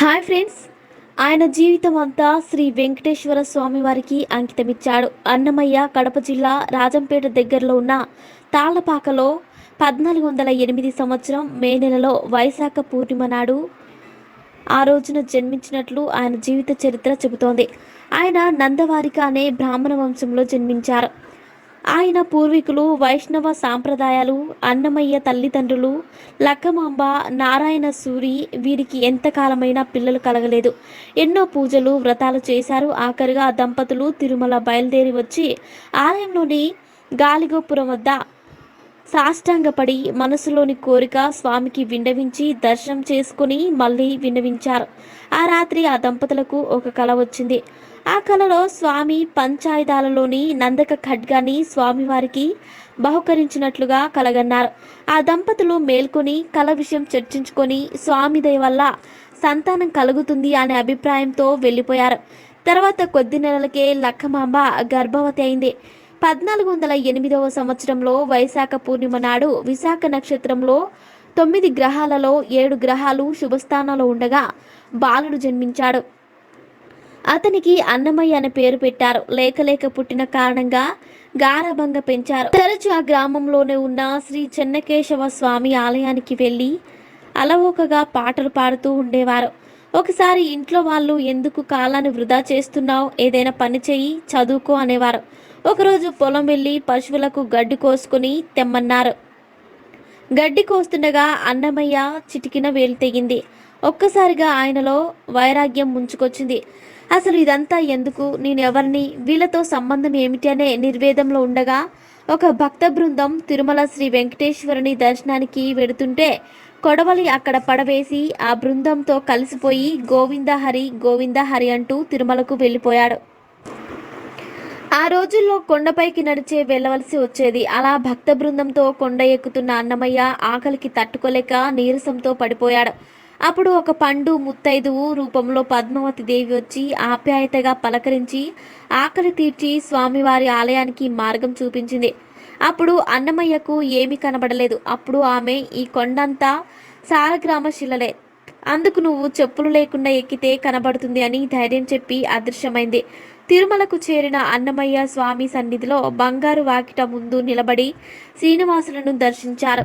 Hi friends. ఆయన జీవితం అంతా శ్రీ వెంకటేశ్వర స్వామి వారికి అంకితమిచ్చాడు. అన్నమయ్య కడప జిల్లా రాజంపేట దగ్గరలో ఉన్న తాళ్ళపాకలో పద్నాలుగు వందల ఎనిమిది సంవత్సరం మే నెలలో వైశాఖ పూర్ణిమ నాడు ఆ రోజున జన్మించినట్లు ఆయన జీవిత చరిత్ర చెబుతోంది. ఆయన నందవారిక అనే బ్రాహ్మణ వంశంలో జన్మించారు. ఆయన పూర్వీకులు వైష్ణవ సాంప్రదాయాలు అన్నమయ్య తల్లిదండ్రులు లక్కమాంబ నారాయణ సూరి వీరికి ఎంతకాలమైనా పిల్లలు కలగలేదు. ఎన్నో పూజలు వ్రతాలు చేశారు. ఆఖరిగా దంపతులు తిరుమల బయలుదేరి వచ్చి ఆలయంలోని గాలిగోపురం వద్ద సాష్టాంగపడి మనసులోని కోరిక స్వామికి విండవించి దర్శనం చేసుకుని మళ్ళీ విన్నవించారు. ఆ రాత్రి ఆ దంపతులకు ఒక కళ వచ్చింది. ఆ కళలో స్వామి పంచాయుధాలలోని నందక ఖడ్గాన్ని స్వామివారికి బహుకరించినట్లుగా కలగన్నారు. ఆ దంపతులు మేల్కొని కళ విషయం చర్చించుకొని స్వామి దయ వల్ల సంతానం కలుగుతుంది అనే అభిప్రాయంతో వెళ్ళిపోయారు. తర్వాత కొద్ది నెలలకే లక్కమాంబ గర్భవతి అయింది. పద్నాలుగు వందల ఎనిమిదవ సంవత్సరంలో వైశాఖ పూర్ణిమ నాడు విశాఖ నక్షత్రంలో తొమ్మిది గ్రహాలలో ఏడు గ్రహాలు శుభస్థానంలో ఉండగా బాలుడు జన్మించాడు. అతనికి అన్నమయ్య అనే పేరు పెట్టారు. లేక లేక పుట్టిన కారణంగా గారభంగా పెంచారు. తరచు ఆ గ్రామంలోనే ఉన్న శ్రీ చెన్నకేశవ స్వామి ఆలయానికి వెళ్ళి అలవోకగా పాటలు పాడుతూ ఉండేవారు. ఒకసారి ఇంట్లో వాళ్ళు ఎందుకు కాలాన్ని వృధా చేస్తున్నావు? ఏదైనా పని చెయ్యి చదువుకో అనేవారు. ఒకరోజు పొలం వెళ్ళి పశువులకు గడ్డి కోసుకుని తెమ్మన్నారు. గడ్డి కోస్తుండగా అన్నమయ్య చిటికిన వేలు తెగింది. ఒక్కసారిగా ఆయనలో వైరాగ్యం ముంచుకొచ్చింది. అసలు ఇదంతా ఎందుకు? నేను ఎవరిని? వీళ్ళతో సంబంధం ఏమిటి అనే నిర్వేదంలో ఉండగా ఒక భక్త బృందం తిరుమల శ్రీ వెంకటేశ్వరుని దర్శనానికి వెడుతుంటే కొడవలి అక్కడ పడవేసి ఆ బృందంతో కలిసిపోయి గోవిందహరి గోవిందహరి గోవింద హరి అంటూ తిరుమలకు వెళ్ళిపోయాడు. ఆ రోజుల్లో కొండపైకి నడిచే వెళ్ళవలసి వచ్చేది. అలా భక్త బృందంతో కొండ ఎక్కుతున్న అన్నమయ్య ఆకలికి తట్టుకోలేక నీరసంతో పడిపోయాడు. అప్పుడు ఒక పండు ముత్తైదువు రూపంలో పద్మావతి దేవి వచ్చి ఆప్యాయతగా పలకరించి ఆకలి తీర్చి స్వామివారి ఆలయానికి మార్గం చూపించింది. అప్పుడు అన్నమయ్యకు ఏమీ కనబడలేదు. అప్పుడు ఆమె ఈ కొండంతా సారగ్రామ శిలలే. అందుకు నువ్వు చెప్పులు లేకుండా ఎక్కితే కనబడుతుంది అని ధైర్యం చెప్పి అదృశ్యమైంది. తిరుమలకు చేరిన అన్నమయ్య స్వామి సన్నిధిలో బంగారు వాకిట ముందు నిలబడి శ్రీనివాసులను దర్శించారు.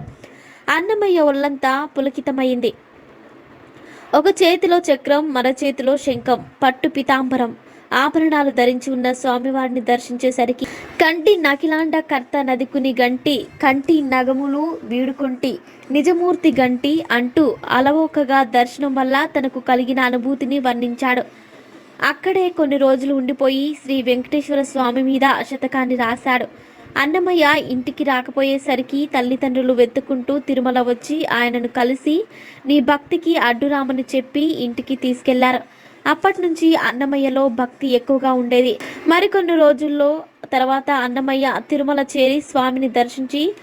అన్నమయ్య ఒళ్ళంతా పులకితమైంది. ఒక చేతిలో చక్రం మరో చేతిలో శంఖం పట్టు పితాంబరం. ఆభరణాలు ధరించి ఉన్న స్వామివారిని దర్శించేసరికి కంటి నకిలాండ కర్త నదికుని గంటి కంటి నగములు వీడుకొంటి నిజమూర్తి గంటి అంటూ అలవోకగా దర్శనం వల్ల తనకు కలిగిన అనుభూతిని వర్ణించాడు. అక్కడే కొన్ని రోజులు ఉండిపోయి శ్రీ వెంకటేశ్వర స్వామి మీద శతకాన్ని రాశాడు. అన్నమయ్య ఇంటికి రాకపోయేసరికి తల్లిదండ్రులు వెతుక్కుంటూ తిరుమల వచ్చి ఆయనను కలిసి నీ భక్తికి అడ్డురామని చెప్పి ఇంటికి తీసుకెళ్ళారు. అప్పటి నుంచి అన్నమయ్యలో భక్తి ఎక్కువగా ఉండేది. మరికొన్ని రోజుల్లో తర్వాత అన్నమయ్య తిరుమల చేరి స్వామిని దర్శించి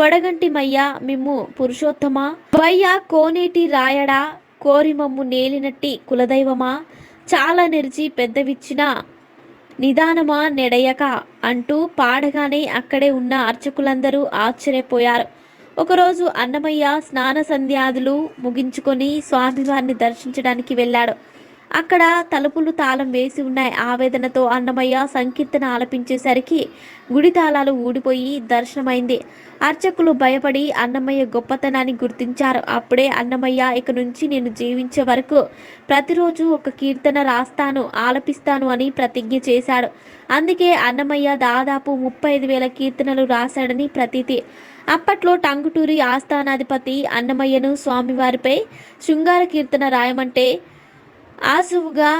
పొడగంటి మయ్య మిమ్ము పురుషోత్తమ? వయ్య కోనేటి రాయడా? కోరిమమ్ము నేలినట్టి కులదైవమా? చాలా నెరిచి పెద్దవిచ్చిన నిదానమా నెడయక? అంటూ పాడగానే అక్కడే ఉన్న అర్చకులందరూ ఆశ్చర్యపోయారు. ఒకరోజు అన్నమయ్య స్నాన సంధ్యాదులు ముగించుకొని స్వామివారిని దర్శించడానికి వెళ్ళాడు. అక్కడ తలుపులు తాళం వేసి ఉన్నాయి. ఆవేదనతో అన్నమయ్య సంకీర్తన ఆలపించేసరికి గుడి తాళాలు ఊడిపోయి దర్శనమైంది. అర్చకులు భయపడి అన్నమయ్య గొప్పతనాన్ని గుర్తించారు. అప్పుడే అన్నమయ్య ఇక నుంచి నేను జీవించే వరకు ప్రతిరోజు ఒక కీర్తన రాస్తాను ఆలపిస్తాను అని ప్రతిజ్ఞ చేశాడు. అందుకే అన్నమయ్య దాదాపు ముప్పై ఐదు వేల కీర్తనలు రాశాడని ప్రతీతి. అప్పట్లో టంగుటూరి ఆస్థానాధిపతి అన్నమయ్యను స్వామివారిపై శృంగార కీర్తన రాయమంటే ఆసువుగా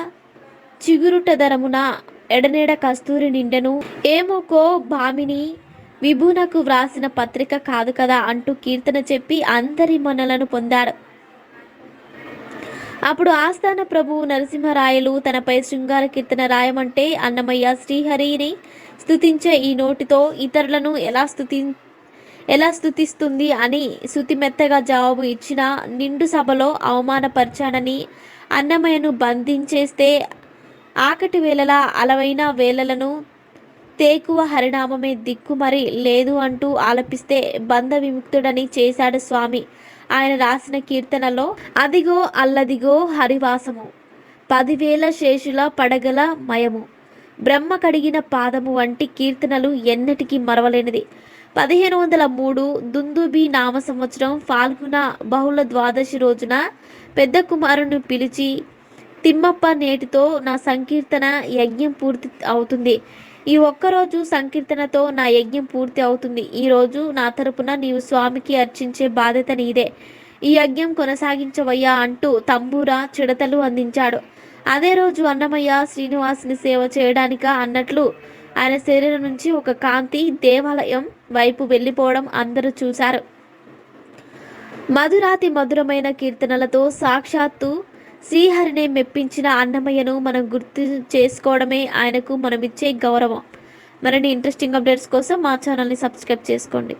చిగురుటదరమున ఎడనెడ కస్తూరి నిండెను. ఏమోకో భామిని విభునకు వ్రాసిన పత్రిక కాదు కదా అంటూ కీర్తన చెప్పి అందరి మనలను పొందాడు. అప్పుడు ఆస్థాన ప్రభువు నరసింహరాయలు తనపై శృంగార కీర్తన రాయమంటే అన్నమయ్య శ్రీహరిని స్థుతించే ఈ నోటితో ఇతరులను ఎలా స్థుతి ఎలా స్థుతిస్తుంది అని శృతిమెత్తగా జవాబు ఇచ్చిన నిండు సభలో అవమానపరిచాడని అన్నమయ్యను బంధించేస్తే ఆకటి వేళలా అలవైన వేళలను తేకువ హరినామమే దిక్కు మరి లేదు అంటూ ఆలపిస్తే బంధ విముక్తుడని చేశాడు స్వామి. ఆయన రాసిన కీర్తనలో అదిగో అల్లదిగో హరివాసము పదివేల శేషుల పడగల మయము. బ్రహ్మ కడిగిన పాదము వంటి కీర్తనలు ఎన్నటికీ మరవలేనిది. పదిహేను వందల మూడు దుందుబి నామ సంవత్సరం ఫాల్గుణ బహుళ ద్వాదశి రోజున పెద్ద కుమారుని పిలిచి తిమ్మప్ప నేటితో నా సంకీర్తన యజ్ఞం పూర్తి అవుతుంది. ఈ ఒక్కరోజు సంకీర్తనతో నా యజ్ఞం పూర్తి అవుతుంది. ఈ రోజు నా తరపున నీవు స్వామికి అర్చించే బాధ్యత నీదే. ఈ యజ్ఞం కొనసాగించవయ్యా అంటూ తంబూరా చిడతలు అందించాడు. అదే రోజు అన్నమయ్య శ్రీనివాసుని సేవ చేయడానిక అన్నట్లు ఆయన శరీరం నుంచి ఒక కాంతి దేవాలయం వైపు వెళ్ళిపోవడం అందరూ చూశారు. మధురాతి మధురమైన కీర్తనలతో సాక్షాత్తు శ్రీహరినే మెప్పించిన అన్నమయ్యను మనం గుర్తు చేసుకోవడమే ఆయనకు మనమిచ్చే గౌరవం. మరిన్ని ఇంట్రెస్టింగ్ అప్డేట్స్ కోసం మా ఛానల్ని సబ్స్క్రైబ్ చేసుకోండి.